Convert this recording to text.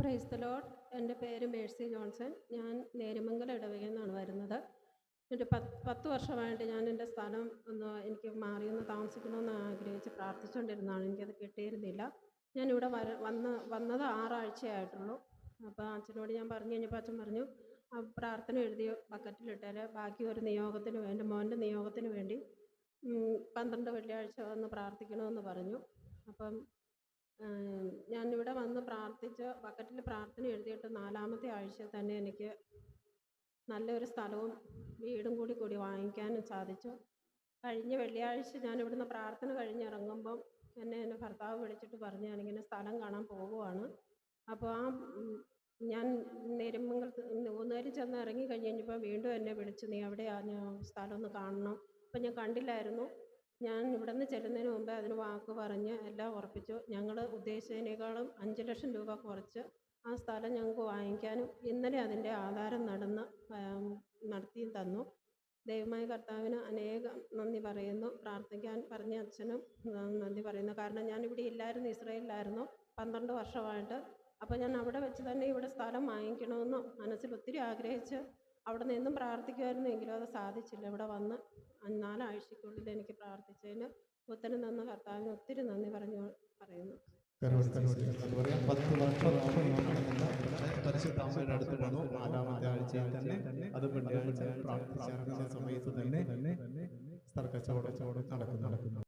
Praise the load എന്റെ പേര് Mercy Johnson. ഞാൻ നേരുമംഗലം ഇടവകയിൽ നിന്നാണ് വരുന്നത്. എന്റെ പത്ത് പത്ത് വർഷമായിട്ട് ഞാൻ എന്റെ സ്ഥലം ഒന്ന് എനിക്ക് മാറി ഒന്ന് താമസിക്കണമെന്ന് ആഗ്രഹിച്ച് പ്രാർത്ഥിച്ചുകൊണ്ടിരുന്നതാണ്. എനിക്കത് കിട്ടിയിരുന്നില്ല. ഞാനിവിടെ വര വന്ന് വന്നത് ആറാഴ്ചയായിട്ടുള്ളൂ. അപ്പോൾ അച്ഛനോട് ഞാൻ പറഞ്ഞു കഴിഞ്ഞപ്പോൾ അച്ഛൻ പറഞ്ഞു "ആ പ്രാർത്ഥന എഴുതി ബക്കറ്റിലിട്ടാൽ ബാക്കി ഒരു നിയോഗത്തിന് വേണ്ടി മോന്റെ നിയോഗത്തിന് വേണ്ടി പന്ത്രണ്ട് വെള്ളിയാഴ്ച വന്ന് പ്രാർത്ഥിക്കണമെന്ന് പറഞ്ഞു. അപ്പം ഉം, ഇവിടെ വന്ന് പ്രാർത്ഥിച്ച് ബക്കറ്റിൽ പ്രാർത്ഥന എഴുതിയിട്ട് നാലാമത്തെ ആഴ്ച തന്നെ എനിക്ക് നല്ലൊരു സ്ഥലവും വീടും കൂടി കൂടി വാങ്ങിക്കാനും സാധിച്ചു. കഴിഞ്ഞ വെള്ളിയാഴ്ച ഞാൻ ഇവിടുന്ന് പ്രാർത്ഥന കഴിഞ്ഞിറങ്ങുമ്പം എന്നെ എന്റെ ഭർത്താവ് വിളിച്ചിട്ട് പറഞ്ഞു ഞാനിങ്ങനെ സ്ഥലം കാണാൻ പോവുകയാണ്. അപ്പോൾ ആ ഞാൻ നെരുമംഗലത്ത് ഊന്നുകാരി ചെന്ന് ഇറങ്ങി കഴിഞ്ഞ് കഴിഞ്ഞപ്പോൾ വീണ്ടും എന്നെ വിളിച്ചു നീ എവിടെയാണ് സ്ഥലം ഒന്ന് കാണണം. അപ്പം ഞാൻ കണ്ടില്ലായിരുന്നു. ഞാൻ ഇവിടെ നിന്ന് ചെല്ലുന്നതിന് മുമ്പേ അതിന് വാക്ക് പറഞ്ഞ് എല്ലാം ഉറപ്പിച്ചു. ഞങ്ങൾ ഉദ്ദേശിച്ചതിനേക്കാളും അഞ്ച് ലക്ഷം രൂപ കുറച്ച് ആ സ്ഥലം ഞങ്ങൾക്ക് വാങ്ങിക്കാനും ഇന്നലെ അതിന്റെ ആധാരം നടന്ന് നടത്തിയും തന്നു. ദൈവമായ കർത്താവിന് അനേകം നന്ദി പറയുന്നു. പ്രാർത്ഥിക്കാൻ പറഞ്ഞ അച്ഛനും നന്ദി പറയുന്നു. കാരണം ഞാനിവിടെ ഇല്ലായിരുന്നു ഇസ്രയേലിലായിരുന്നു പന്ത്രണ്ട് വർഷമായിട്ട്. അപ്പോൾ ഞാൻ അവിടെ വെച്ച് തന്നെ ഇവിടെ സ്ഥലം വാങ്ങിക്കണമെന്ന് മനസ്സിൽ ഒത്തിരി ആഗ്രഹിച്ച് അവിടെ നിന്നും പ്രാർത്ഥിക്കുമായിരുന്നു. എങ്കിലും അത് സാധിച്ചില്ല. ഇവിടെ വന്ന് നാലാഴ്ചക്കുള്ളിൽ എനിക്ക് പ്രാർത്ഥിച്ചതിന് ഉത്തരം തന്ന കർത്താവിന് ഒത്തിരി നന്ദി പറഞ്ഞു പറയുന്നു. പത്ത് വർഷം പരിശുദ്ധ അടുത്ത് നാലാമത്തെ ആഴ്ചയിൽ തന്നെ പ്രാർത്ഥിച്ച തന്നെ